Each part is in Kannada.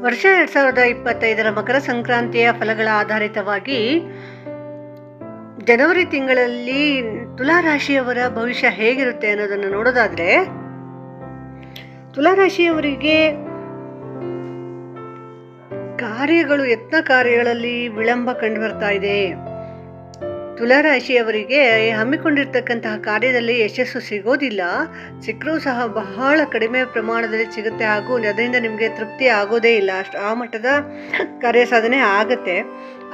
ವರ್ಷ ಎರಡ್ ಸಾವಿರದ ಇಪ್ಪತ್ತೈದರ ಮಕರ ಸಂಕ್ರಾಂತಿಯ ಫಲಗಳ ಆಧಾರಿತವಾಗಿ ಜನವರಿ ತಿಂಗಳಲ್ಲಿ ತುಲಾ ರಾಶಿಯವರ ಭವಿಷ್ಯ ಹೇಗಿರುತ್ತೆ ಅನ್ನೋದನ್ನು ನೋಡೋದಾದ್ರೆ, ತುಲಾ ರಾಶಿಯವರಿಗೆ ಕಾರ್ಯಗಳು, ಯತ್ನ ಕಾರ್ಯಗಳಲ್ಲಿ ವಿಳಂಬ ಕಂಡು ಬರ್ತಾ ಇದೆ. ತುಲಾರಾಶಿಯವರಿಗೆ ಹಮ್ಮಿಕೊಂಡಿರ್ತಕ್ಕಂತಹ ಕಾರ್ಯದಲ್ಲಿ ಯಶಸ್ಸು ಸಿಗೋದಿಲ್ಲ. ಸಿಕ್ಕರೂ ಸಹ ಬಹಳ ಕಡಿಮೆ ಪ್ರಮಾಣದಲ್ಲಿ ಸಿಗುತ್ತೆ ಹಾಗೂ ಅದರಿಂದ ನಿಮಗೆ ತೃಪ್ತಿ ಆಗೋದೇ ಇಲ್ಲ. ಅಷ್ಟು ಆ ಮಟ್ಟದ ಕಾರ್ಯ ಸಾಧನೆ ಆಗುತ್ತೆ.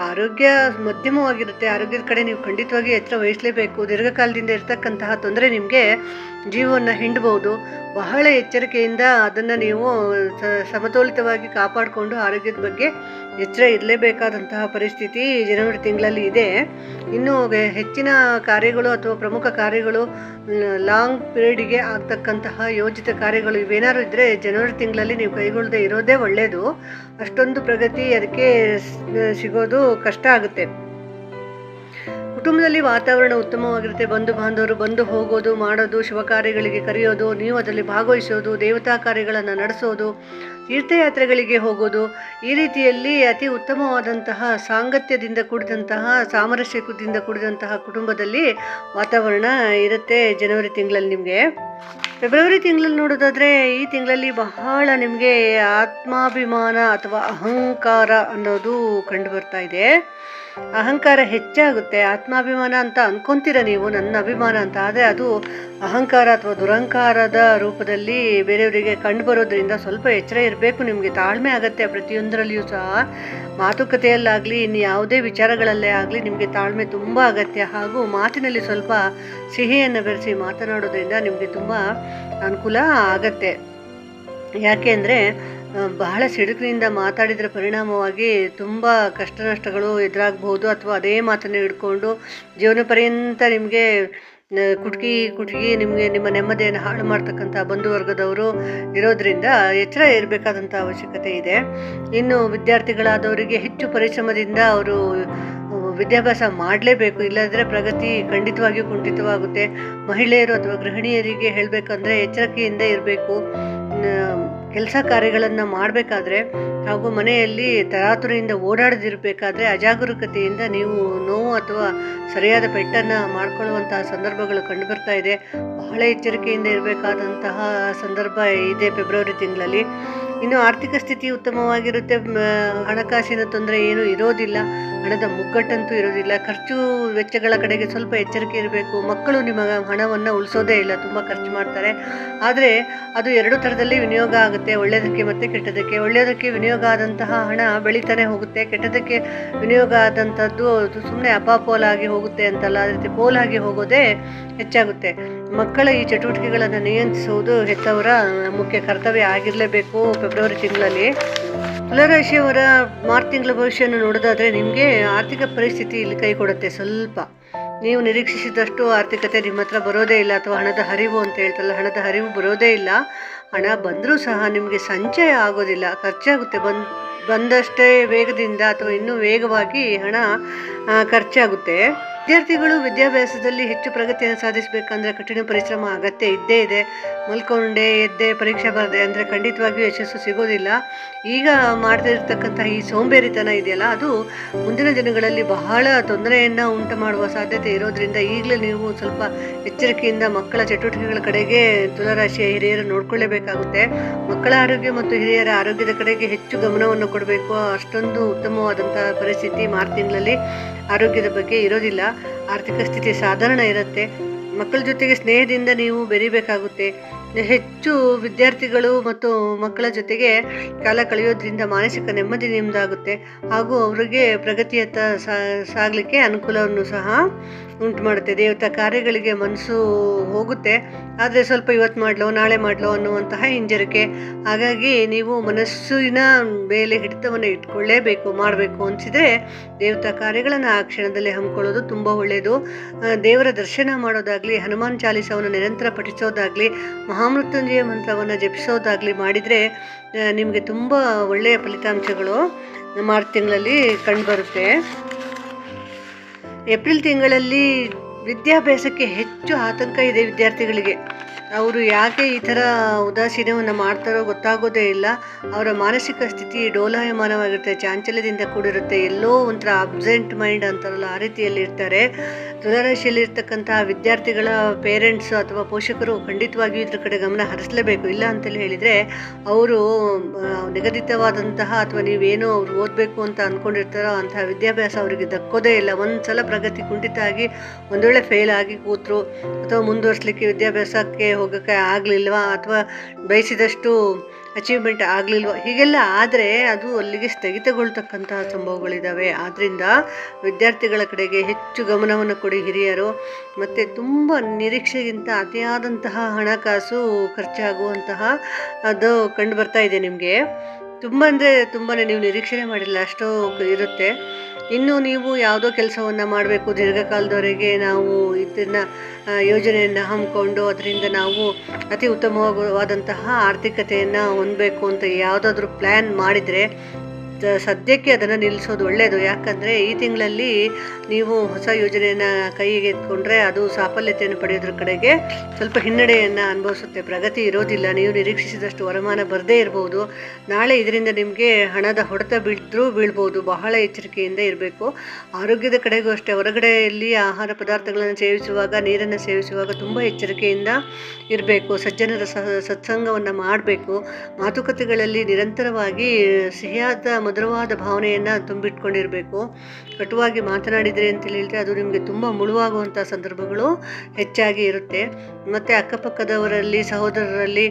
ಆರೋಗ್ಯ ಮಧ್ಯಮವಾಗಿರುತ್ತೆ. ಆರೋಗ್ಯದ ಕಡೆ ನೀವು ಖಂಡಿತವಾಗಿ ಎಚ್ಚರ ವಹಿಸಲೇಬೇಕು. ದೀರ್ಘಕಾಲದಿಂದ ಇರತಕ್ಕಂತಹ ತೊಂದರೆ ನಿಮಗೆ ಜೀವವನ್ನು ಹಿಂಡಬಹುದು ಬಹಳ ಎಚ್ಚರಿಕೆಯಿಂದ ಅದನ್ನು ನೀವು ಸಮತೋಲಿತವಾಗಿ ಕಾಪಾಡಿಕೊಂಡು ಆರೋಗ್ಯದ ಬಗ್ಗೆ ಎಚ್ಚರ ಇರಲೇಬೇಕಾದಂತಹ ಪರಿಸ್ಥಿತಿ ಜನವರಿ ತಿಂಗಳಲ್ಲಿ ಇದೆ. ಇನ್ನು ಹೆಚ್ಚಿನ ಕಾರ್ಯಗಳು ಅಥವಾ ಪ್ರಮುಖ ಕಾರ್ಯಗಳು ಲಾಂಗ್ ಪೀರಿಯಡ್ಗೆ ಆಗ್ತಕ್ಕಂತಹ ಯೋಜಿತ ಕಾರ್ಯಗಳು ಇವೇನಾದ್ರೂ ಇದ್ದರೆ ಜನವರಿ ತಿಂಗಳಲ್ಲಿ ನೀವು ಕೈಗೊಳ್ಳದೆ ಇರೋದೇ ಒಳ್ಳೆಯದು ಅಷ್ಟೊಂದು ಪ್ರಗತಿ ಅದಕ್ಕೆ ಸಿಗೋದು ಕಷ್ಟ ಆಗುತ್ತೆ. ಕುಟುಂಬದಲ್ಲಿ ವಾತಾವರಣ ಉತ್ತಮವಾಗಿರುತ್ತೆ. ಬಂಧು ಬಾಂಧವರು ಬಂದು ಹೋಗೋದು, ಮಾಡೋದು, ಶುಭ ಕಾರ್ಯಗಳಿಗೆ ಕರೆಯೋದು, ನೀವು ಅದರಲ್ಲಿ ಭಾಗವಹಿಸೋದು, ದೇವತಾ ಕಾರ್ಯಗಳನ್ನು ನಡೆಸೋದು ತೀರ್ಥಯಾತ್ರೆಗಳಿಗೆ ಹೋಗೋದು, ಈ ರೀತಿಯಲ್ಲಿ ಅತಿ ಉತ್ತಮವಾದಂತಹ ಸಾಂಗತ್ಯದಿಂದ ಕೂಡಿದಂತಹ, ಸಾಮರಸ್ಯದಿಂದ ಕೂಡಿದಂತಹ ಕುಟುಂಬದಲ್ಲಿ ವಾತಾವರಣ ಇರುತ್ತೆ ಜನವರಿ ತಿಂಗಳಲ್ಲಿ ನಿಮಗೆ. ಫೆಬ್ರವರಿ ತಿಂಗಳಲ್ಲಿ ನೋಡೋದಾದರೆ ಈ ತಿಂಗಳಲ್ಲಿ ಬಹಳ ನಿಮಗೆ ಆತ್ಮಾಭಿಮಾನ ಅಥವಾ ಅಹಂಕಾರ ಅನ್ನೋದು ಕಂಡು ಬರ್ತಾ ಇದೆ. ಅಹಂಕಾರ ಹೆಚ್ಚಾಗುತ್ತೆ, ಆತ್ಮಾಭಿಮಾನ ಅಂತ ಅನ್ಕೊಂತೀರ ನೀವು? ನನ್ನ ಅಭಿಮಾನ ಅಂತ. ಆದರೆ ಅದು ಅಹಂಕಾರ ಅಥವಾ ದುರಹಂಕಾರದ ರೂಪದಲ್ಲಿ ಬೇರೆಯವರಿಗೆ ಕಂಡು ಬರೋದ್ರಿಂದ ಸ್ವಲ್ಪ ಎಚ್ಚರ ಇರಬೇಕು, ನಿಮಗೆ ತಾಳ್ಮೆ ಆಗತ್ತೆ ಪ್ರತಿಯೊಂದರಲ್ಲಿಯೂ ಸಹ. ಮಾತುಕತೆಯಲ್ಲಾಗಲಿ ಇನ್ನು ಯಾವುದೇ ವಿಚಾರಗಳಲ್ಲೇ ಆಗಲಿ ನಿಮಗೆ ತಾಳ್ಮೆ ತುಂಬ ಅಗತ್ಯ. ಹಾಗೂ ಮಾತಿನಲ್ಲಿ ಸ್ವಲ್ಪ ಸಿಹಿಯನ್ನು ಬೆರೆಸಿ ಮಾತನಾಡೋದ್ರಿಂದ ನಿಮಗೆ ತುಂಬ ಅನುಕೂಲ ಆಗತ್ತೆ. ಯಾಕೆ ಅಂದರೆ ಬಹಳ ಸಿಡುಕಿನಿಂದ ಮಾತಾಡಿದ್ರ ಪರಿಣಾಮವಾಗಿ ತುಂಬ ಕಷ್ಟ ನಷ್ಟಗಳು ಎದುರಾಗಬಹುದು ಅಥವಾ ಅದೇ ಮಾತನ್ನು ಹಿಡ್ಕೊಂಡು ಜೀವನ ಪರ್ಯಂತ ನಿಮಗೆ ಕುಟ್ಕಿ ಕುಟ್ಕಿ ನಿಮಗೆ ನಿಮ್ಮ ನೆಮ್ಮದಿಯನ್ನು ಹಾಳು ಮಾಡ್ತಕ್ಕಂಥ ಬಂಧುವರ್ಗದವರು ಇರೋದ್ರಿಂದ ಎಚ್ಚರ ಇರಬೇಕಾದಂಥ ಅವಶ್ಯಕತೆ ಇದೆ. ಇನ್ನು ವಿದ್ಯಾರ್ಥಿಗಳಾದವರಿಗೆ ಹೆಚ್ಚು ಪರಿಶ್ರಮದಿಂದ ಅವರು ವಿದ್ಯಾಭ್ಯಾಸ ಮಾಡಲೇಬೇಕು. ಇಲ್ಲದ್ರೆ ಪ್ರಗತಿ ಖಂಡಿತವಾಗಿಯೂ ಕುಂಠಿತವಾಗುತ್ತೆ. ಮಹಿಳೆಯರು ಅಥವಾ ಗೃಹಿಣಿಯರಿಗೆ ಹೇಳಬೇಕಂದ್ರೆ ಎಚ್ಚರಿಕೆಯಿಂದ ಇರಬೇಕು. ಕೆಲಸ ಕಾರ್ಯಗಳನ್ನು ಮಾಡಬೇಕಾದ್ರೆ ಹಾಗೂ ಮನೆಯಲ್ಲಿ ತರಾತುರಿಯಿಂದ ಓಡಾಡದಿರಬೇಕಾದ್ರೆ ಅಜಾಗರೂಕತೆಯಿಂದ ನೀವು ನೋವು ಅಥವಾ ಸರಿಯಾದ ಪೆಟ್ಟನ್ನು ಮಾಡ್ಕೊಳ್ಳುವಂತಹ ಸಂದರ್ಭಗಳು ಕಂಡುಬರ್ತಾ ಇದೆ. ಬಹಳ ಎಚ್ಚರಿಕೆಯಿಂದ ಇರಬೇಕಾದಂತಹ ಸಂದರ್ಭ ಇದೆ ಫೆಬ್ರವರಿ ತಿಂಗಳಲ್ಲಿ. ಇನ್ನು ಆರ್ಥಿಕ ಸ್ಥಿತಿ ಉತ್ತಮವಾಗಿರುತ್ತೆ ಹಣಕಾಸಿನ ತೊಂದರೆ ಏನೂ ಇರೋದಿಲ್ಲ, ಹಣದ ಮುಗ್ಗಟ್ಟಂತೂ ಇರೋದಿಲ್ಲ, ಖರ್ಚು ವೆಚ್ಚಗಳ ಕಡೆಗೆ ಸ್ವಲ್ಪ ಎಚ್ಚರಿಕೆ ಇರಬೇಕು, ಮಕ್ಕಳು ನಿಮ್ಮ ಹಣವನ್ನು ಉಳಿಸೋದೇ ಇಲ್ಲ, ತುಂಬ ಖರ್ಚು ಮಾಡ್ತಾರೆ, ಆದರೆ ಅದು ಎರಡು ಥರದಲ್ಲಿ ವಿನಿಯೋಗ ಆಗುತ್ತೆ, ಒಳ್ಳೆಯದಕ್ಕೆ ಮತ್ತು ಕೆಟ್ಟದಕ್ಕೆ ಒಳ್ಳೆಯದಕ್ಕೆ ವಿನಿಯೋಗ ಆದಂತಹ ಹಣ ಬೆಳೀತಾನೆ ಹೋಗುತ್ತೆ ಕೆಟ್ಟದಕ್ಕೆ ವಿನಿಯೋಗ ಆದಂಥದ್ದು ಸುಮ್ಮನೆ ಅಪಾಪೋಲಾಗಿ ಹೋಗುತ್ತೆ ಅಂತಲ್ಲ, ಅದೇ ರೀತಿ ಪೋಲಾಗಿ ಹೋಗೋದೇ ಹೆಚ್ಚಾಗುತ್ತೆ, ಮಕ್ಕಳ ಈ ಚಟುವಟಿಕೆಗಳನ್ನು ನಿಯಂತ್ರಿಸುವುದು ಹೆತ್ತವರ ಮುಖ್ಯ ಕರ್ತವ್ಯ ಆಗಿರಲೇಬೇಕು ಫೆಬ್ರವರಿ ತಿಂಗಳಲ್ಲಿ. ತುಲಾರಾಶಿಯವರ ಮಾರ್ಚ್ ತಿಂಗಳ ಭವಿಷ್ಯವನ್ನು ನೋಡೋದಾದರೆ ನಿಮಗೆ ಆರ್ಥಿಕ ಪರಿಸ್ಥಿತಿ ಇಲ್ಲಿ ಕೈ ಕೊಡುತ್ತೆ ಸ್ವಲ್ಪ. ನೀವು ನಿರೀಕ್ಷಿಸಿದಷ್ಟು ಆರ್ಥಿಕತೆ ನಿಮ್ಮ ಹತ್ರ ಬರೋದೇ ಇಲ್ಲ ಅಥವಾ ಹಣದ ಹರಿವು ಅಂತ ಹೇಳ್ತಲ್ಲ ಹಣದ ಹರಿವು ಬರೋದೇ ಇಲ್ಲ. ಹಣ ಬಂದರೂ ಸಹ ನಿಮಗೆ ಸಂಚಯ ಆಗೋದಿಲ್ಲ. ಖರ್ಚಾಗುತ್ತೆ. ಬಂದ್, ಬಂದಷ್ಟೇ ವೇಗದಿಂದ ಅಥವಾ ಇನ್ನೂ ವೇಗವಾಗಿ ಹಣ ಖರ್ಚಾಗುತ್ತೆ. ವಿದ್ಯಾರ್ಥಿಗಳು ವಿದ್ಯಾಭ್ಯಾಸದಲ್ಲಿ ಹೆಚ್ಚು ಪ್ರಗತಿಯನ್ನು ಸಾಧಿಸಬೇಕಂದ್ರೆ ಕಠಿಣ ಪರಿಶ್ರಮ ಅಗತ್ಯ ಇದ್ದೇ ಇದೆ. ಮಲ್ಕೊಂಡೆ, ಎದ್ದೆ, ಪರೀಕ್ಷೆ ಬರದೆ ಅಂದರೆ ಖಂಡಿತವಾಗಿಯೂ ಯಶಸ್ಸು ಸಿಗೋದಿಲ್ಲ. ಈಗ ಮಾಡ್ತಾ ಇರತಕ್ಕಂತಹ ಈ ಸೋಂಬೇರಿತನ ಇದೆಯಲ್ಲ, ಅದು ಮುಂದಿನ ದಿನಗಳಲ್ಲಿ ಬಹಳ ತೊಂದರೆಯನ್ನು ಉಂಟು ಮಾಡುವ ಸಾಧ್ಯತೆ ಇರೋದ್ರಿಂದ ಈಗಲೇ ನೀವು ಸ್ವಲ್ಪ ಎಚ್ಚರಿಕೆಯಿಂದ ಮಕ್ಕಳ ಚಟುವಟಿಕೆಗಳ ಕಡೆಗೆ ತುಲಾರಾಶಿಯ ಹಿರಿಯರು ನೋಡಿಕೊಳ್ಳಬೇಕಾಗುತ್ತೆ. ಮಕ್ಕಳ ಆರೋಗ್ಯ ಮತ್ತು ಹಿರಿಯರ ಆರೋಗ್ಯದ ಕಡೆಗೆ ಹೆಚ್ಚು ಗಮನವನ್ನು ಕೊಡಬೇಕು. ಅಷ್ಟೊಂದು ಉತ್ತಮವಾದಂತಹ ಪರಿಸ್ಥಿತಿ ಮಾರ್ಚ್ ತಿಂಗಳಲ್ಲಿ ಆರೋಗ್ಯದ ಬಗ್ಗೆ ಇರೋದಿಲ್ಲ. ಆರ್ಥಿಕ ಸ್ಥಿತಿ ಸಾಧಾರಣ ಇರುತ್ತೆ. ಮಕ್ಕಳ ಜೊತೆಗೆ ಸ್ನೇಹದಿಂದ ನೀವು ಬೆರಿಬೇಕಾಗುತ್ತೆ. ಹೆಚ್ಚು ವಿದ್ಯಾರ್ಥಿಗಳು ಮತ್ತು ಮಕ್ಕಳ ಜೊತೆಗೆ ಕಾಲ ಕಳೆಯೋದ್ರಿಂದ ಮಾನಸಿಕ ನೆಮ್ಮದಿ ನಿಮ್ಮದಾಗುತ್ತೆ ಹಾಗೂ ಅವರಿಗೆ ಪ್ರಗತಿಯತ್ತ ಸಾಗಲಿಕ್ಕೆ ಅನುಕೂಲವನ್ನು ಸಹ ಉಂಟು ಮಾಡುತ್ತೆ. ದೇವತಾ ಕಾರ್ಯಗಳಿಗೆ ಮನಸ್ಸು ಹೋಗುತ್ತೆ. ಆದರೆ ಸ್ವಲ್ಪ ಇವತ್ತು ಮಾಡಲೋ, ನಾಳೆ ಮಾಡಲೋ ಅನ್ನುವಂತಹ ಹಿಂಜರಿಕೆ. ಹಾಗಾಗಿ ನೀವು ಮನಸ್ಸಿನ ಮೇಲೆ ಹಿಡಿತವನ್ನು ಇಟ್ಕೊಳ್ಳೇಬೇಕು, ಮಾಡಬೇಕು ಅನಿಸಿದರೆ ದೇವತಾ ಕಾರ್ಯಗಳನ್ನು ಆ ಕ್ಷಣದಲ್ಲಿ ಹಮ್ಮಿಕೊಳ್ಳೋದು ತುಂಬ ಒಳ್ಳೆಯದು ದೇವರ ದರ್ಶನ ಮಾಡೋದಾಗಲಿ, ಹನುಮಾನ್ ಚಾಲಿಸವನ್ನು ನಿರಂತರ ಪಠಿಸೋದಾಗಲಿ ಮಹಾಮೃತ್ಯುಂಜಯ ಮಂತ್ರವನ್ನು ಜಪಿಸೋದಾಗಲಿ ಮಾಡಿದರೆ ನಿಮಗೆ ತುಂಬ ಒಳ್ಳೆಯ ಫಲಿತಾಂಶಗಳು ಮಾರ್ಚ್ ತಿಂಗಳಲ್ಲಿ ಕಂಡುಬರುತ್ತೆ. ಏಪ್ರಿಲ್ ತಿಂಗಳಲ್ಲಿ ವಿದ್ಯಾಭ್ಯಾಸಕ್ಕೆ ಹೆಚ್ಚು ಆತಂಕ ಇದೆ ವಿದ್ಯಾರ್ಥಿಗಳಿಗೆ. ಅವರು ಯಾಕೆ ಈ ಥರ ಉದಾಸೀನವನ್ನು ಮಾಡ್ತಾರೋ ಗೊತ್ತಾಗೋದೇ ಇಲ್ಲ. ಅವರ ಮಾನಸಿಕ ಸ್ಥಿತಿ ಡೋಲಾಯಮಾನವಾಗಿರುತ್ತೆ ಚಾಂಚಲ್ಯದಿಂದ ಕೂಡಿರುತ್ತೆ, ಎಲ್ಲೋ ಒಂಥರ ಅಬ್ಸೆಂಟ್ ಮೈಂಡ್ ಅಂತಾರಲ್ಲ, ಆ ರೀತಿಯಲ್ಲಿ ಇರ್ತಾರೆ. ತುಲಾರಾಶಿಯಲ್ಲಿ ವಿದ್ಯಾರ್ಥಿಗಳ ಪೇರೆಂಟ್ಸ್ ಅಥವಾ ಪೋಷಕರು ಖಂಡಿತವಾಗಿಯೂ ಇದ್ರ ಕಡೆ ಗಮನ ಹರಿಸಲೇಬೇಕು. ಇಲ್ಲ ಅಂತೇಳಿ ಹೇಳಿದರೆ, ಅವರು ನಿಗದಿತವಾದಂತಹ ಅಥವಾ ನೀವೇನು ಅವ್ರು ಓದಬೇಕು ಅಂತ ಅಂದ್ಕೊಂಡಿರ್ತಾರೋ ಅಂತಹ ವಿದ್ಯಾಭ್ಯಾಸ ಅವರಿಗೆ ದಕ್ಕೋದೇ ಇಲ್ಲ. ಒಂದು ಸಲ ಪ್ರಗತಿ ಕುಂಠಿತ ಆಗಿ ಒಂದು ವೇಳೆ ಫೇಲ್ ಆಗಿ ಕೂತರು ಅಥವಾ ಮುಂದುವರಿಸಲಿಕ್ಕೆ ವಿದ್ಯಾಭ್ಯಾಸಕ್ಕೆ ಹೋಗೋಕ್ಕೆ ಆಗಲಿಲ್ವಾ ಅಥವಾ ಬಯಸಿದಷ್ಟು ಅಚೀವ್ಮೆಂಟ್ ಆಗಲಿಲ್ವ? ಹೀಗೆಲ್ಲ ಆದರೆ ಅದು ಅಲ್ಲಿಗೆ ಸ್ಥಗಿತಗೊಳ್ತಕ್ಕಂತಹ ಸಂಭವಗಳಿದ್ದಾವೆ ಆದ್ದರಿಂದ ವಿದ್ಯಾರ್ಥಿಗಳ ಕಡೆಗೆ ಹೆಚ್ಚು ಗಮನವನ್ನು ಕೊಡಿ ಹಿರಿಯರು. ಮತ್ತು ತುಂಬ ನಿರೀಕ್ಷೆಗಿಂತ ಅತಿಯಾದಂತಹ ಹಣಕಾಸು ಖರ್ಚಾಗುವಂತಹ ಅದು ಕಂಡು ಬರ್ತಾ ಇದೆ ನಿಮಗೆ. ತುಂಬ ಅಂದರೆ ತುಂಬಾ ನೀವು ನಿರೀಕ್ಷೆ ಮಾಡಿಲ್ಲ, ಅಷ್ಟು ಇರುತ್ತೆ. ಇನ್ನು ನೀವು ಯಾವುದೋ ಕೆಲಸವನ್ನು ಮಾಡಬೇಕು, ದೀರ್ಘಕಾಲದವರೆಗೆ ನಾವು ಇದನ್ನು ಯೋಜನೆಯನ್ನು ಹಮ್ಮಿಕೊಂಡು ಅದರಿಂದ ನಾವು ಅತಿ ಉತ್ತಮವಾದಂತಹ ಆರ್ಥಿಕತೆಯನ್ನು ಹೊಂದಬೇಕು ಅಂತ ಯಾವುದಾದ್ರೂ ಪ್ಲ್ಯಾನ್ ಮಾಡಿದರೆ ಸದ್ಯಕ್ಕೆ ಅದನ್ನು ನಿಲ್ಲಿಸೋದು ಒಳ್ಳೆಯದು ಯಾಕಂದರೆ ಈ ತಿಂಗಳಲ್ಲಿ ನೀವು ಹೊಸ ಯೋಜನೆಯನ್ನು ಕೈಗೆ ಎತ್ಕೊಂಡ್ರೆ ಅದು ಸಾಫಲ್ಯತೆಯನ್ನು ಪಡೆಯೋದ್ರ ಕಡೆಗೆ ಸ್ವಲ್ಪ ಹಿನ್ನಡೆಯನ್ನು ಅನುಭವಿಸುತ್ತೆ. ಪ್ರಗತಿ ಇರೋದಿಲ್ಲ. ನೀವು ನಿರೀಕ್ಷಿಸಿದಷ್ಟು ವರಮಾನ ಬರದೇ ಇರ್ಬೋದು. ನಾಳೆ ಇದರಿಂದ ನಿಮಗೆ ಹಣದ ಹೊಡೆತ ಬೀಳಿದ್ರೂ ಬೀಳ್ಬೋದು. ಬಹಳ ಎಚ್ಚರಿಕೆಯಿಂದ ಇರಬೇಕು. ಆರೋಗ್ಯದ ಕಡೆಗೂ ಅಷ್ಟೇ. ಹೊರಗಡೆಯಲ್ಲಿ ಆಹಾರ ಪದಾರ್ಥಗಳನ್ನು ಸೇವಿಸುವಾಗ, ನೀರನ್ನು ಸೇವಿಸುವಾಗ ತುಂಬ ಎಚ್ಚರಿಕೆಯಿಂದ ಇರಬೇಕು. ಸಜ್ಜನರ ಸತ್ಸಂಗವನ್ನು ಮಾಡಬೇಕು. ಮಾತುಕತೆಗಳಲ್ಲಿ ನಿರಂತರವಾಗಿ ಸಿಹಿಯಾದ ಮಧುರವಾದ ಭಾವನೆಯನ್ನು ತುಂಬಿಟ್ಕೊಂಡಿರಬೇಕು. ಕಟುವಾಗಿ ಮಾತನಾಡಿದರೆ ಅಂತ ಹೇಳಿದರೆ ಅದು ನಿಮಗೆ ತುಂಬ ಮುಳುವಾಗುವಂಥ ಸಂದರ್ಭಗಳು ಹೆಚ್ಚಾಗಿ ಇರುತ್ತೆ. ಮತ್ತು ಅಕ್ಕಪಕ್ಕದವರಲ್ಲಿ, ಸಹೋದರರಲ್ಲಿ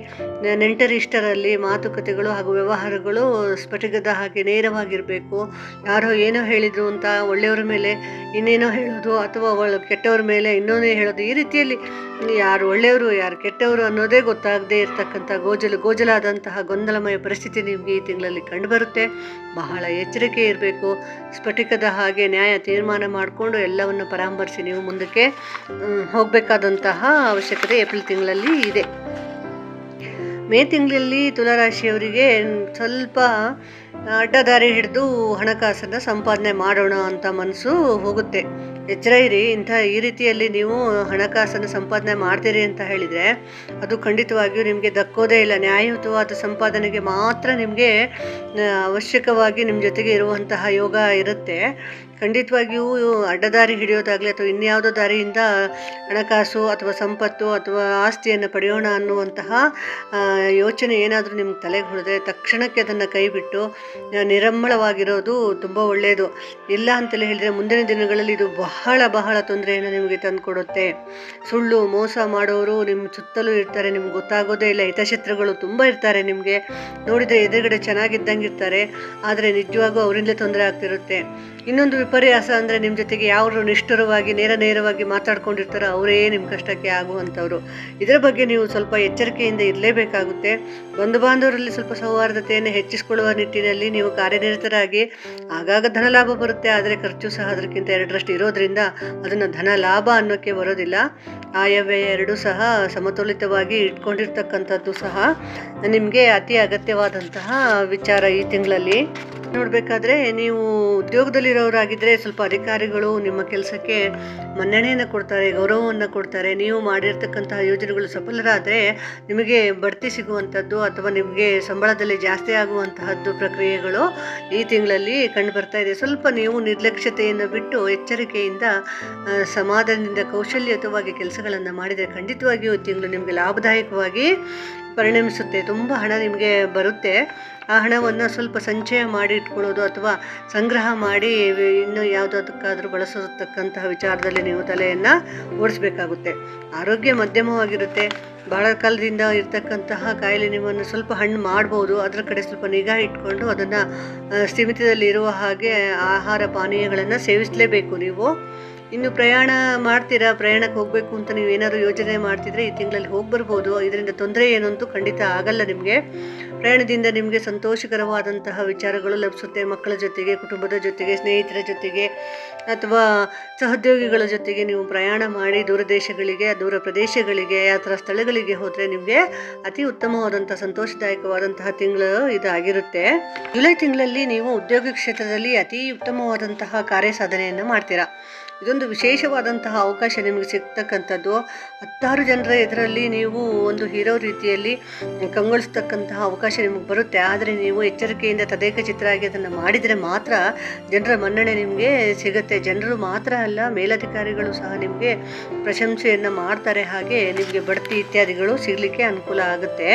ನೆಂಟರಿಷ್ಟರಲ್ಲಿ ಮಾತುಕತೆಗಳು ಹಾಗೂ ವ್ಯವಹಾರಗಳು ಸ್ಫಟಿಕದ ಹಾಗೆ ನೇರವಾಗಿರಬೇಕು. ಯಾರೋ ಏನೋ ಹೇಳಿದರು ಅಂತ ಒಳ್ಳೆಯವರ ಮೇಲೆ ಇನ್ನೇನೋ ಹೇಳೋದು ಅಥವಾ ಕೆಟ್ಟವರ ಕೆಟ್ಟವ್ರ ಮೇಲೆ ಇನ್ನೊಂದೇ ಹೇಳೋದು ಈ ರೀತಿಯಲ್ಲಿ ಯಾರು ಒಳ್ಳೆಯವರು, ಯಾರು ಕೆಟ್ಟವರು ಅನ್ನೋದೇ ಗೊತ್ತಾಗದೇ ಇರತಕ್ಕಂಥ ಗೋಜಲು, ಗೋಜಲಾದಂತಹ ಗೊಂದಲಮಯ ಪರಿಸ್ಥಿತಿ ನಿಮಗೆ ಈ ತಿಂಗಳಲ್ಲಿ ಕಂಡುಬರುತ್ತೆ. ಬಹಳ ಎಚ್ಚರಿಕೆ ಇರಬೇಕು. ಸ್ಫಟಿಕದ ಹಾಗೆ ನ್ಯಾಯ ತೀರ್ಮಾನ ಮಾಡಿಕೊಂಡು ಎಲ್ಲವನ್ನು ಪರಾಮರ್ಶಿ ನೀವು ಮುಂದಕ್ಕೆ ಹೋಗಬೇಕಾದಂತಹ ಅವಶ್ಯಕತೆ ಏಪ್ರಿಲ್ ತಿಂಗಳಲ್ಲಿ ಇದೆ. ಮೇ ತಿಂಗಳಲ್ಲಿ ತುಲಾರಾಶಿಯವರಿಗೆ ಸ್ವಲ್ಪ, ಅಡ್ಡದಾರಿ ಹಿಡಿದು ಹಣಕಾಸನ್ನು ಸಂಪಾದನೆ ಮಾಡೋಣ ಅಂತ ಮನಸ್ಸು ಹೋಗುತ್ತೆ. ಎಚ್ಚರ ಇರಿ, ಇಂಥ ಈ ರೀತಿಯಲ್ಲಿ ನೀವು ಹಣಕಾಸನ್ನು ಸಂಪಾದನೆ ಮಾಡ್ತೀರಿ ಅಂತ ಹೇಳಿದರೆ ಅದು ಖಂಡಿತವಾಗಿಯೂ ನಿಮಗೆ ದಕ್ಕೋದೇ ಇಲ್ಲ. ನ್ಯಾಯಯುತವಾದ ಸಂಪಾದನೆಗೆ ಮಾತ್ರ ನಿಮಗೆ ಅವಶ್ಯಕವಾಗಿ ನಿಮ್ಮ ಜೊತೆಗೆ ಇರುವಂತಹ ಯೋಗ ಇರುತ್ತೆ. ಖಂಡಿತವಾಗಿಯೂ ಅಡ್ಡದಾರಿ ಹಿಡಿಯೋದಾಗಲಿ ಅಥವಾ ಇನ್ಯಾವುದೋ ದಾರಿಯಿಂದ ಹಣಕಾಸು ಅಥವಾ ಸಂಪತ್ತು ಅಥವಾ ಆಸ್ತಿಯನ್ನು ಪಡೆಯೋಣ ಅನ್ನುವಂತಹ ಯೋಚನೆ ಏನಾದರೂ ನಿಮ್ಗೆ ತಲೆಗೆ ಹೊಡೆದ್ರೆ ತಕ್ಷಣಕ್ಕೆ ಅದನ್ನು ಕೈಬಿಟ್ಟು ನಿರಮ್ಮಳವಾಗಿರೋದು ತುಂಬ ಒಳ್ಳೆಯದು ಇಲ್ಲ ಅಂತಲೇ ಹೇಳಿದರೆ ಮುಂದಿನ ದಿನಗಳಲ್ಲಿ ಇದು ಬಹಳ ಬಹಳ ತೊಂದರೆಯನ್ನು ನಿಮಗೆ ತಂದುಕೊಡುತ್ತೆ. ಸುಳ್ಳು, ಮೋಸ ಮಾಡೋರು ನಿಮ್ಮ ಸುತ್ತಲೂ ಇರ್ತಾರೆ, ನಿಮ್ಗೆ ಗೊತ್ತಾಗೋದೇ ಇಲ್ಲ, ಹಿತಶತ್ರುಗಳು ತುಂಬ ಇರ್ತಾರೆ ನಿಮಗೆ. ನೋಡಿದರೆ ಎದುರುಗಡೆ ಚೆನ್ನಾಗಿದ್ದಂಗೆ ಇರ್ತಾರೆ, ಆದರೆ ನಿಜವಾಗೂ ಅವರಿಂದಲೇ ತೊಂದರೆ ಆಗ್ತಿರುತ್ತೆ. ಇನ್ನೊಂದು ವಿಪರ್ಯಾಸ ಅಂದರೆ ನಿಮ್ಮ ಜೊತೆಗೆ ಯಾರು ನಿಷ್ಠುರವಾಗಿ, ನೇರ ನೇರವಾಗಿ ಮಾತಾಡ್ಕೊಂಡಿರ್ತಾರೋ ಅವರೇ ನಿಮ್ಮ ಕಷ್ಟಕ್ಕೆ ಆಗುವಂಥವ್ರು. ಇದರ ಬಗ್ಗೆ ನೀವು ಸ್ವಲ್ಪ ಎಚ್ಚರಿಕೆಯಿಂದ ಇರಲೇಬೇಕಾಗುತ್ತೆ. ಬಂಧು ಬಾಂಧವರಲ್ಲಿ ಸ್ವಲ್ಪ ಸೌಹಾರ್ದತೆಯನ್ನು ಹೆಚ್ಚಿಸಿಕೊಳ್ಳುವ ನಿಟ್ಟಿನಲ್ಲಿ ನೀವು ಕಾರ್ಯನಿರತರಾಗಿ, ಆಗಾಗ ಧನ ಲಾಭ ಬರುತ್ತೆ, ಆದರೆ ಖರ್ಚು ಸಹ ಅದಕ್ಕಿಂತ ಎರಡರಷ್ಟು ಇರೋದ್ರಿಂದ ಅದನ್ನು ಧನ ಲಾಭ ಅನ್ನೋಕ್ಕೆ ಬರೋದಿಲ್ಲ. ಆಯವ್ಯಯ ಎರಡೂ ಸಹ ಸಮತೋಲಿತವಾಗಿ ಇಟ್ಕೊಂಡಿರ್ತಕ್ಕಂಥದ್ದು ಸಹ ನಿಮಗೆ ಅತಿ ಅಗತ್ಯವಾದಂತಹ ವಿಚಾರ ಈ ತಿಂಗಳಲ್ಲಿ. ನೋಡಬೇಕಾದ್ರೆ ನೀವು ಉದ್ಯೋಗದಲ್ಲಿರೋರಾಗಿದ್ದರೆ ಸ್ವಲ್ಪ ಅಧಿಕಾರಿಗಳು ನಿಮ್ಮ ಕೆಲಸಕ್ಕೆ ಮನ್ನಣೆಯನ್ನು ಕೊಡ್ತಾರೆ, ಗೌರವವನ್ನು ಕೊಡ್ತಾರೆ. ನೀವು ಮಾಡಿರ್ತಕ್ಕಂತಹ ಯೋಜನೆಗಳು ಸಫಲರಾದರೆ ನಿಮಗೆ ಬಡ್ತಿ ಸಿಗುವಂಥದ್ದು ಅಥವಾ ನಿಮಗೆ ಸಂಬಳದಲ್ಲಿ ಜಾಸ್ತಿ ಆಗುವಂತಹದ್ದು ಪ್ರಕ್ರಿಯೆಗಳು ಈ ತಿಂಗಳಲ್ಲಿ ಕಂಡು ಬರ್ತಾ ಇದೆ. ಸ್ವಲ್ಪ ನೀವು ನಿರ್ಲಕ್ಷ್ಯತೆಯನ್ನು ಬಿಟ್ಟು ಎಚ್ಚರಿಕೆಯಿಂದ ಸಮಾಧಾನದಿಂದ, ಕೌಶಲ್ಯಯುತವಾಗಿ ಕೆಲಸಗಳನ್ನು ಮಾಡಿದರೆ ಖಂಡಿತವಾಗಿಯೂ ಈ ತಿಂಗಳು ನಿಮಗೆ ಲಾಭದಾಯಕವಾಗಿ ಪರಿಣಮಿಸುತ್ತೆ. ತುಂಬ ಹಣ ನಿಮಗೆ ಬರುತ್ತೆ. ಆ ಹಣವನ್ನು ಸ್ವಲ್ಪ ಸಂಚಯ ಮಾಡಿ ಇಟ್ಕೊಳ್ಳೋದು ಅಥವಾ ಸಂಗ್ರಹ ಮಾಡಿ ಇನ್ನು ಯಾವುದಕ್ಕಾದರೂ ಬಳಸತಕ್ಕಂತಹ ವಿಚಾರದಲ್ಲಿ ನೀವು ತಲೆಯನ್ನು ಓಡಿಸ್ಬೇಕಾಗುತ್ತೆ. ಆರೋಗ್ಯ ಮಧ್ಯಮವಾಗಿರುತ್ತೆ. ಬಹಳ ಕಾಲದಿಂದ ಇರತಕ್ಕಂತಹ ಕಾಯಿಲೆ ನಿಮ್ಮನ್ನು ಸ್ವಲ್ಪ ಹಣ್ಣು ಮಾಡ್ಬೋದು. ಅದರ ಕಡೆ ಸ್ವಲ್ಪ ನಿಗಾ ಇಟ್ಕೊಂಡು ಅದನ್ನು ಸ್ಥಿಮಿತದಲ್ಲಿ ಇರುವ ಹಾಗೆ ಆಹಾರ ಪಾನೀಯಗಳನ್ನು ಸೇವಿಸಲೇಬೇಕು ನೀವು. ಇನ್ನು ಪ್ರಯಾಣ ಮಾಡ್ತೀರಾ? ಪ್ರಯಾಣಕ್ಕೆ ಹೋಗಬೇಕು ಅಂತ ನೀವು ಏನಾದರೂ ಯೋಜನೆ ಮಾಡ್ತಿದ್ರೆ ಈ ತಿಂಗಳಲ್ಲಿ ಹೋಗಿ ಬರ್ಬೋದು. ಇದರಿಂದ ತೊಂದರೆ ಏನು ಅಂತೂ ಖಂಡಿತ ಆಗಲ್ಲ ನಿಮಗೆ. ಪ್ರಯಾಣದಿಂದ ನಿಮಗೆ ಸಂತೋಷಕರವಾದಂತಹ ವಿಚಾರಗಳು ಲಭಿಸುತ್ತೆ. ಮಕ್ಕಳ ಜೊತೆಗೆ, ಕುಟುಂಬದ ಜೊತೆಗೆ, ಸ್ನೇಹಿತರ ಜೊತೆಗೆ, ಅಥವಾ ಸಹೋದ್ಯೋಗಿಗಳ ಜೊತೆಗೆ ನೀವು ಪ್ರಯಾಣ ಮಾಡಿ ದೂರ ದೇಶಗಳಿಗೆ, ದೂರ ಪ್ರದೇಶಗಳಿಗೆ ಆ ಸ್ಥಳಗಳಿಗೆ ಹೋದರೆ ನಿಮಗೆ ಅತಿ ಉತ್ತಮವಾದಂಥ ಸಂತೋಷದಾಯಕವಾದಂತಹ ತಿಂಗಳು ಇದಾಗಿರುತ್ತೆ. ಜುಲೈ ತಿಂಗಳಲ್ಲಿ ನೀವು ಉದ್ಯೋಗ ಕ್ಷೇತ್ರದಲ್ಲಿ ಅತಿ ಉತ್ತಮವಾದಂತಹ ಕಾರ್ಯ ಸಾಧನೆಯನ್ನು ಮಾಡ್ತೀರಾ? ಇದೊಂದು ವಿಶೇಷವಾದಂತಹ ಅವಕಾಶ ನಿಮಗೆ ಸಿಗ್ತಕ್ಕಂಥದ್ದು. ಹತ್ತಾರು ಜನರ ಇದರಲ್ಲಿ ನೀವು ಒಂದು ಹೀರೋ ರೀತಿಯಲ್ಲಿ ಕಂಗೊಳಿಸ್ತಕ್ಕಂತಹ ಅವಕಾಶ ನಿಮಗೆ ಬರುತ್ತೆ. ಆದರೆ ನೀವು ಎಚ್ಚರಿಕೆಯಿಂದ ತದೇಕ ಚಿತ್ರ ಆಗಿ ಅದನ್ನು ಮಾಡಿದರೆ ಮಾತ್ರ ಜನರ ಮನ್ನಣೆ ನಿಮಗೆ ಸಿಗುತ್ತೆ. ಜನರು ಮಾತ್ರ ಅಲ್ಲ, ಮೇಲಧಿಕಾರಿಗಳು ಸಹ ನಿಮಗೆ ಪ್ರಶಂಸೆಯನ್ನು ಮಾಡ್ತಾರೆ. ಹಾಗೆ ನಿಮಗೆ ಬಡ್ತಿ ಇತ್ಯಾದಿಗಳು ಸಿಗಲಿಕ್ಕೆ ಅನುಕೂಲ ಆಗುತ್ತೆ.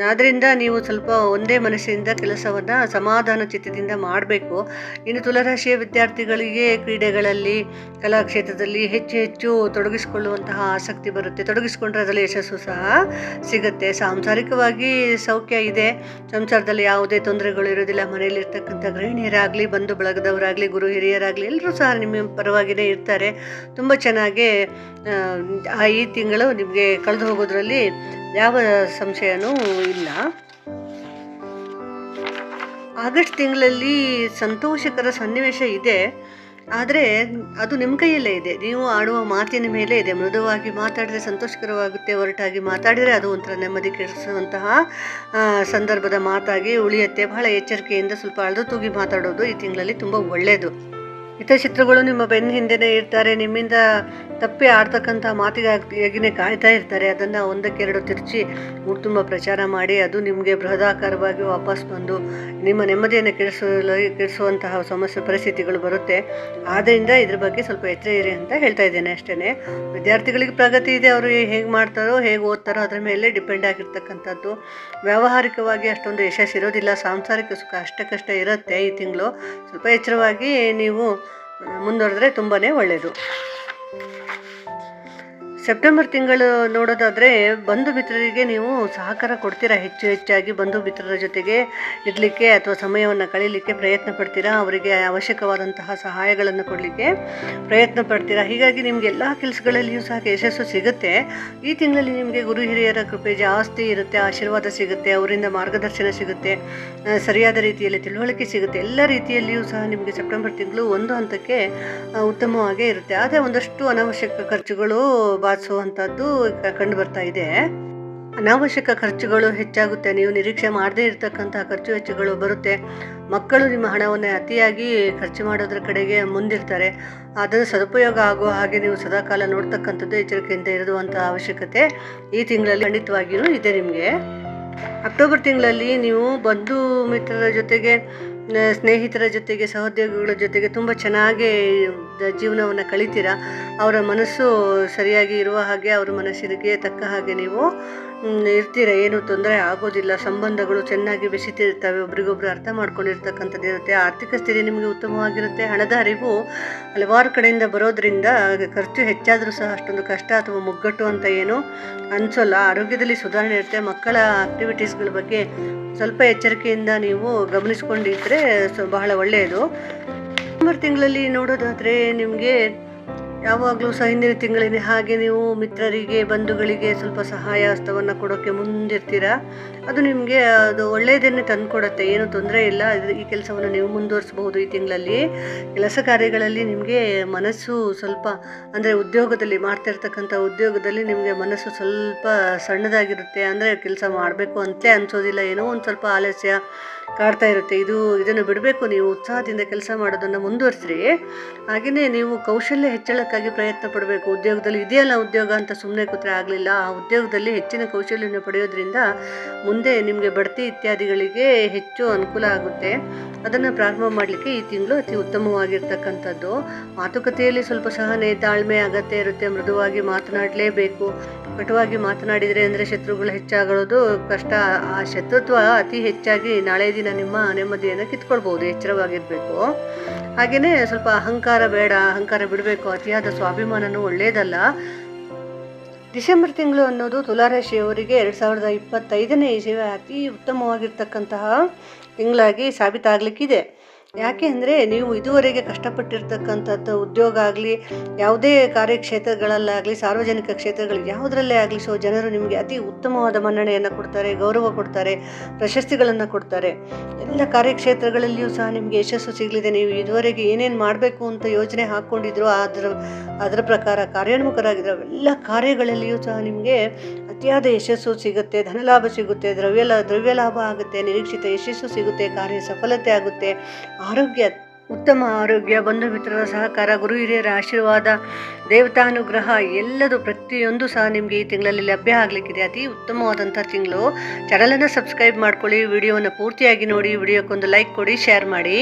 ಆದ್ದರಿಂದ ನೀವು ಸ್ವಲ್ಪ ಒಂದೇ ಮನಸ್ಸಿನಿಂದ ಕೆಲಸವನ್ನು ಸಮಾಧಾನ ಚಿತ್ತದಿಂದ ಮಾಡಬೇಕು. ಇನ್ನು ತುಲಾರಾಶಿಯ ವಿದ್ಯಾರ್ಥಿಗಳಿಗೆ ಕ್ರೀಡೆಗಳಲ್ಲಿ, ಕಲಾಕ್ಷೇತ್ರದಲ್ಲಿ ಹೆಚ್ಚು ಹೆಚ್ಚು ತೊಡಗಿಸಿಕೊಳ್ಳುವಂತಹ ಆಸಕ್ತಿ ಬರುತ್ತೆ. ತೊಡಗಿಸಿಕೊಂಡ್ರೆ ಅದರಲ್ಲಿ ಯಶಸ್ಸು ಸಹ ಸಿಗುತ್ತೆ. ಸಾಂಸಾರಿಕವಾಗಿ ಸೌಖ್ಯ ಇದೆ. ಸಂಸಾರದಲ್ಲಿ ಯಾವುದೇ ತೊಂದರೆಗಳು ಇರೋದಿಲ್ಲ ಮನೆಯಲ್ಲಿರ್ತಕ್ಕಂಥ ಗೃಹಿಣಿಯರಾಗಲಿ, ಬಂಧು ಬಳಗದವರಾಗಲಿ, ಗುರು ಹಿರಿಯರಾಗಲಿ, ಎಲ್ಲರೂ ಸಹ ನಿಮ್ಮ ಪರವಾಗಿಯೇ ಇರ್ತಾರೆ. ತುಂಬ ಚೆನ್ನಾಗಿ ಈ ತಿಂಗಳು ನಿಮಗೆ ಕಳೆದು ಹೋಗೋದ್ರಲ್ಲಿ ಯಾವ ಸಂಶಯನೂ ಇಲ್ಲ. ಆಗಸ್ಟ್ ತಿಂಗಳಲ್ಲಿ ಸಂತೋಷಕರ ಸನ್ನಿವೇಶ ಇದೆ. ಆದರೆ ಅದು ನಿಮ್ಮ ಕೈಯಲ್ಲೇ ಇದೆ. ನೀವು ಆಡುವ ಮಾತಿನ ಮೇಲೆ ಇದೆ. ಮೃದುವಾಗಿ ಮಾತಾಡಿದರೆ ಸಂತೋಷಕರವಾಗುತ್ತೆ. ಹೊರಟಾಗಿ ಮಾತಾಡಿದರೆ ಅದು ಒಂಥರ ನೆಮ್ಮದಿ ಕೆಡಿಸುವಂತಹ ಸಂದರ್ಭದ ಮಾತಾಗಿ ಉಳಿಯುತ್ತೆ. ಬಹಳ ಎಚ್ಚರಿಕೆಯಿಂದ ಸ್ವಲ್ಪ ಅಳೆದು ತೂಗಿ ಮಾತಾಡೋದು ಈ ತಿಂಗಳಲ್ಲಿ ತುಂಬ ಒಳ್ಳೆಯದು ಹಿತಚಿತ್ರಗಳು ನಿಮ್ಮ ಬೆನ್ನ ಹಿಂದೆನೇ ಇರ್ತಾರೆ, ನಿಮ್ಮಿಂದ ತಪ್ಪಿ ಆಡ್ತಕ್ಕಂಥ ಮಾತಿಗಾಗಿನೇ ಕಾಯ್ತಾ ಇರ್ತಾರೆ. ಅದನ್ನು ಒಂದಕ್ಕೆರಡು ತಿರುಚಿ ತುಂಬ ಪ್ರಚಾರ ಮಾಡಿ, ಅದು ನಿಮಗೆ ಬೃಹದಾಕಾರವಾಗಿ ವಾಪಸ್ ಬಂದು ನಿಮ್ಮ ನೆಮ್ಮದಿಯನ್ನು ಕೆಡಿಸಲು, ಕೆಡಿಸುವಂತಹ ಸಮಸ್ಯೆ, ಪರಿಸ್ಥಿತಿಗಳು ಬರುತ್ತೆ. ಆದ್ದರಿಂದ ಇದ್ರ ಬಗ್ಗೆ ಸ್ವಲ್ಪ ಎಚ್ಚರ ಇರಿ ಅಂತ ಹೇಳ್ತಾ ಇದ್ದೇನೆ ಅಷ್ಟೇ ವಿದ್ಯಾರ್ಥಿಗಳಿಗೆ ಪ್ರಗತಿ ಇದೆ, ಅವರು ಹೇಗೆ ಮಾಡ್ತಾರೋ, ಹೇಗೆ ಓದ್ತಾರೋ ಅದರ ಮೇಲೆ ಡಿಪೆಂಡ್ ಆಗಿರ್ತಕ್ಕಂಥದ್ದು. ವ್ಯಾವಹಾರಿಕವಾಗಿ ಅಷ್ಟೊಂದು ಯಶಸ್ಸಿರೋದಿಲ್ಲ ಸಾಂಸಾರಿಕ ಸುಖ ಅಷ್ಟಕ್ಕಷ್ಟೇ ಇರುತ್ತೆ ಈ ತಿಂಗಳು. ಸ್ವಲ್ಪ ಎಚ್ಚರವಾಗಿ ನೀವು ಮುಂದುವರೆದ್ರೆ ತುಂಬಾ ಒಳ್ಳೆಯದು ಸೆಪ್ಟೆಂಬರ್ ತಿಂಗಳು ನೋಡೋದಾದರೆ ಬಂಧು ಮಿತ್ರರಿಗೆ ನೀವು ಸಹಕಾರ ಕೊಡ್ತೀರಾ? ಹೆಚ್ಚು ಹೆಚ್ಚಾಗಿ ಬಂಧು ಮಿತ್ರರ ಜೊತೆಗೆ ಇರಲಿಕ್ಕೆ ಅಥವಾ ಸಮಯವನ್ನು ಕಳೀಲಿಕ್ಕೆ ಪ್ರಯತ್ನ ಪಡ್ತೀರಾ? ಅವರಿಗೆ ಅವಶ್ಯಕವಾದಂತಹ ಸಹಾಯಗಳನ್ನು ಕೊಡಲಿಕ್ಕೆ ಪ್ರಯತ್ನ ಪಡ್ತೀರಾ? ಹೀಗಾಗಿ ನಿಮಗೆ ಎಲ್ಲ ಕೆಲಸಗಳಲ್ಲಿಯೂ ಸಹ ಯಶಸ್ಸು ಸಿಗುತ್ತೆ. ಈ ತಿಂಗಳಲ್ಲಿ ನಿಮಗೆ ಗುರು ಹಿರಿಯರ ಕೃಪೆ ಜಾಸ್ತಿ ಇರುತ್ತೆ, ಆಶೀರ್ವಾದ ಸಿಗುತ್ತೆ, ಅವರಿಂದ ಮಾರ್ಗದರ್ಶನ ಸಿಗುತ್ತೆ ಸರಿಯಾದ ರೀತಿಯಲ್ಲಿ ತಿಳುವಳಿಕೆ ಸಿಗುತ್ತೆ. ಎಲ್ಲ ರೀತಿಯಲ್ಲಿಯೂ ಸಹ ನಿಮಗೆ ಸೆಪ್ಟೆಂಬರ್ ತಿಂಗಳು ಒಂದು ಹಂತಕ್ಕೆ ಉತ್ತಮವಾಗೇ ಇರುತ್ತೆ. ಆದರೆ ಒಂದಷ್ಟು ಅನಾವಶ್ಯಕ ಖರ್ಚುಗಳು ಬಾಧಿಸುವಂಥದ್ದು ಕಂಡು ಬರ್ತಾ ಇದೆ. ಅನಾವಶ್ಯಕ ಖರ್ಚುಗಳು ಹೆಚ್ಚಾಗುತ್ತೆ. ನೀವು ನಿರೀಕ್ಷೆ ಮಾಡದೇ ಇರತಕ್ಕಂತಹ ಖರ್ಚು ವೆಚ್ಚಗಳು ಬರುತ್ತೆ. ಮಕ್ಕಳು ನಿಮ್ಮ ಹಣವನ್ನು ಅತಿಯಾಗಿ ಖರ್ಚು ಮಾಡೋದ್ರ ಕಡೆಗೆ ಮುಂದಿರ್ತಾರೆ. ಅದನ್ನು ಸದುಪಯೋಗ ಆಗುವ ಹಾಗೆ ನೀವು ಸದಾಕಾಲ ನೋಡ್ತಕ್ಕಂಥದ್ದು ಎಚ್ಚರಿಕೆಯಿಂದ ಇರುವಂಥ ಅವಶ್ಯಕತೆ ಈ ತಿಂಗಳಲ್ಲಿ ಖಂಡಿತವಾಗಿಯೂ ಇದೆ ನಿಮಗೆ. ಅಕ್ಟೋಬರ್ ತಿಂಗಳಲ್ಲಿ ನೀವು ಬಂಧು ಮಿತ್ರರ ಜೊತೆಗೆ ಸ್ನೇಹಿತರ ಜೊತೆಗೆ, ಸಹೋದ್ಯೋಗಿಗಳ ಜೊತೆಗೆ ತುಂಬ ಚೆನ್ನಾಗಿ ಜೀವನವನ್ನು ಕಳಿತೀರಾ? ಅವರ ಮನಸ್ಸು ಸರಿಯಾಗಿ ಇರುವ ಹಾಗೆ ಅವರ ಮನಸ್ಸಿಗೆ ತಕ್ಕ ಹಾಗೆ ನೀವು ಇರ್ತೀರ? ಏನು ತೊಂದರೆ ಆಗೋದಿಲ್ಲ. ಸಂಬಂಧಗಳು ಚೆನ್ನಾಗಿ ಬೆಸಿತಿರ್ತವೆ. ಒಬ್ರಿಗೊಬ್ರು ಅರ್ಥ ಮಾಡ್ಕೊಂಡಿರ್ತಕ್ಕಂಥದ್ದು ಇರುತ್ತೆ. ಆರ್ಥಿಕ ಸ್ಥಿತಿ ನಿಮಗೆ ಉತ್ತಮವಾಗಿರುತ್ತೆ. ಹಣದ ಅರಿವು ಹಲವಾರು ಕಡೆಯಿಂದ ಬರೋದ್ರಿಂದ ಖರ್ಚು ಹೆಚ್ಚಾದರೂ ಸಹ ಅಷ್ಟೊಂದು ಕಷ್ಟ ಅಥವಾ ಮುಗ್ಗಟ್ಟು ಅಂತ ಏನು ಅನಿಸೋಲ್ಲ. ಆರೋಗ್ಯದಲ್ಲಿ ಸುಧಾರಣೆ ಇರುತ್ತೆ. ಮಕ್ಕಳ ಆಕ್ಟಿವಿಟೀಸ್ಗಳ ಬಗ್ಗೆ ಸ್ವಲ್ಪ ಎಚ್ಚರಿಕೆಯಿಂದ ನೀವು ಗಮನಿಸ್ಕೊಂಡಿದ್ರೆ ಸೊ ಬಹಳ ಒಳ್ಳೆಯದು. ಸೆಪ್ಟೆಂಬರ್ ತಿಂಗಳಲ್ಲಿ ನೋಡೋದಾದರೆ ನಿಮಗೆ ಯಾವಾಗಲೂ ಸಹ ಹಿಂದಿನ ತಿಂಗಳಿನ. ಹಾಗೆ ನೀವು ಮಿತ್ರರಿಗೆ, ಬಂಧುಗಳಿಗೆ ಸ್ವಲ್ಪ ಸಹಾಯ ಹಸ್ತವನ್ನು ಕೊಡೋಕ್ಕೆ ಮುಂದಿರ್ತೀರಾ? ಅದು ನಿಮಗೆ, ಅದು ಒಳ್ಳೆಯದನ್ನೇ ತಂದುಕೊಡುತ್ತೆ. ಏನು ತೊಂದರೆ ಇಲ್ಲ. ಈ ಕೆಲಸವನ್ನು ನೀವು ಮುಂದುವರಿಸಬಹುದು ಈ ತಿಂಗಳಲ್ಲಿ. ಕೆಲಸ ಕಾರ್ಯಗಳಲ್ಲಿ ನಿಮಗೆ ಮನಸ್ಸು ಸ್ವಲ್ಪ, ಅಂದರೆ ಉದ್ಯೋಗದಲ್ಲಿ ಮಾಡ್ತಿರ್ತಕ್ಕಂಥ ಉದ್ಯೋಗದಲ್ಲಿ ನಿಮಗೆ ಮನಸ್ಸು ಸ್ವಲ್ಪ ಸಣ್ಣದಾಗಿರುತ್ತೆ. ಅಂದರೆ ಕೆಲಸ ಮಾಡಬೇಕು ಅಂತಲೇ ಅನಿಸೋದಿಲ್ಲ. ಏನೋ ಒಂದು ಸ್ವಲ್ಪ ಆಲಸ್ಯ ಕಾಡ್ತಾ ಇರುತ್ತೆ. ಇದು ಇದನ್ನು ಬಿಡಬೇಕು. ನೀವು ಉತ್ಸಾಹದಿಂದ ಕೆಲಸ ಮಾಡೋದನ್ನು ಮುಂದುವರಿಸ್ರಿ. ಹಾಗೆಯೇ ನೀವು ಕೌಶಲ್ಯ ಹೆಚ್ಚಳಕ್ಕಾಗಿ ಪ್ರಯತ್ನ ಪಡಬೇಕು. ಉದ್ಯೋಗದಲ್ಲಿ ಇದೆಯಲ್ಲ ಉದ್ಯೋಗ ಅಂತ ಸುಮ್ಮನೆ ಕೂತ್ರೆ ಆಗಲಿಲ್ಲ. ಆ ಉದ್ಯೋಗದಲ್ಲಿ ಹೆಚ್ಚಿನ ಕೌಶಲ್ಯವನ್ನು ಪಡೆಯೋದ್ರಿಂದ ಮುಂದೆ ನಿಮಗೆ ಬಡ್ತಿ ಇತ್ಯಾದಿಗಳಿಗೆ ಹೆಚ್ಚು ಅನುಕೂಲ ಆಗುತ್ತೆ. ಅದನ್ನು ಪ್ರಾರಂಭ ಮಾಡಲಿಕ್ಕೆ ಈ ತಿಂಗಳು ಅತಿ ಉತ್ತಮವಾಗಿರ್ತಕ್ಕಂಥದ್ದು. ಮಾತುಕತೆಯಲ್ಲಿ ಸ್ವಲ್ಪ ಸಹನೆ, ತಾಳ್ಮೆ, ಅಗತ್ಯ ಇರುತ್ತೆ. ಮೃದುವಾಗಿ ಮಾತನಾಡಲೇಬೇಕು. ಕಟುವಾಗಿ ಮಾತನಾಡಿದರೆ ಅಂದರೆ ಶತ್ರುಗಳು ಹೆಚ್ಚಾಗೋದು ಕಷ್ಟ. ಆ ಶತ್ರುತ್ವ ಅತಿ ಹೆಚ್ಚಾಗಿ ನಾಳೆ ನಿಮ್ಮ ನೆಮ್ಮದಿಯನ್ನು ಕಿತ್ಕೊಳ್ಬೋದು, ಎಚ್ಚರವಾಗಿರಬೇಕು. ಹಾಗೆಯೇ ಸ್ವಲ್ಪ ಅಹಂಕಾರ ಬೇಡ, ಅಹಂಕಾರ ಬಿಡಬೇಕು, ಅತಿಯಾದ ಸ್ವಾಭಿಮಾನನೂ ಒಳ್ಳೆಯದಲ್ಲ ಡಿಸೆಂಬರ್ ತಿಂಗಳು ಅನ್ನೋದು ತುಲಾರಾಶಿಯವರಿಗೆ ಎರಡು ಸಾವಿರದ ಇಪ್ಪತ್ತೈದನೇ ಇಸವಿ ಅತಿ ಉತ್ತಮವಾಗಿರ್ತಕ್ಕಂತಹ ತಿಂಗಳಾಗಿ ಸಾಬೀತಾಗಲಿಕ್ಕಿದೆ. ಯಾಕೆ ಅಂದರೆ ನೀವು ಇದುವರೆಗೆ ಕಷ್ಟಪಟ್ಟಿರ್ತಕ್ಕಂಥದ್ದು ಉದ್ಯೋಗ ಆಗಲಿ, ಯಾವುದೇ ಕಾರ್ಯಕ್ಷೇತ್ರಗಳಲ್ಲಾಗಲಿ, ಸಾರ್ವಜನಿಕ ಕ್ಷೇತ್ರಗಳು ಯಾವುದರಲ್ಲೇ ಆಗಲಿ ಸೊ ಜನರು ನಿಮಗೆ ಅತಿ ಉತ್ತಮವಾದ ಮನ್ನಣೆಯನ್ನು ಕೊಡ್ತಾರೆ, ಗೌರವ ಕೊಡ್ತಾರೆ, ಪ್ರಶಸ್ತಿಗಳನ್ನು ಕೊಡ್ತಾರೆ. ಎಲ್ಲ ಕಾರ್ಯಕ್ಷೇತ್ರಗಳಲ್ಲಿಯೂ ಸಹ ನಿಮಗೆ ಯಶಸ್ಸು ಸಿಗಲಿದೆ. ನೀವು ಇದುವರೆಗೆ ಏನೇನು ಮಾಡಬೇಕು ಅಂತ ಯೋಜನೆ ಹಾಕ್ಕೊಂಡಿದ್ರು ಅದರ ಅದರ ಪ್ರಕಾರ ಕಾರ್ಯೋನ್ಮುಖರಾಗಿದ್ರು ಎಲ್ಲ ಕಾರ್ಯಗಳಲ್ಲಿಯೂ ಸಹ ನಿಮಗೆ ಅತಿಯಾದ ಯಶಸ್ಸು ಸಿಗುತ್ತೆ, ಧನಲಾಭ ಸಿಗುತ್ತೆ ದ್ರವ್ಯ ದ್ರವ್ಯ ಲಾಭ ಆಗುತ್ತೆ, ನಿರೀಕ್ಷಿತ ಯಶಸ್ಸು ಸಿಗುತ್ತೆ, ಕಾರ್ಯ ಸಫಲತೆ ಆಗುತ್ತೆ. ಆರೋಗ್ಯ, ಉತ್ತಮ ಆರೋಗ್ಯ ಬಂಧು ಮಿತ್ರರ ಸಹಕಾರ, ಗುರು ಹಿರಿಯರ ಆಶೀರ್ವಾದ, ದೇವತಾನುಗ್ರಹ, ಎಲ್ಲದು ಪ್ರತಿಯೊಂದು ಸಹ ನಿಮಗೆ ಈ ತಿಂಗಳಲ್ಲಿ ಲಭ್ಯ ಆಗಲಿಕ್ಕಿದೆ. ಅತಿ ಉತ್ತಮವಾದಂಥ ತಿಂಗಳು. ಚಾನಲನ್ನು ಸಬ್ಸ್ಕ್ರೈಬ್ ಮಾಡ್ಕೊಳ್ಳಿ, ವಿಡಿಯೋವನ್ನು ಪೂರ್ತಿಯಾಗಿ ನೋಡಿ, ವಿಡಿಯೋಕ್ಕೊಂದು ಲೈಕ್ ಕೊಡಿ ಶೇರ್ ಮಾಡಿ.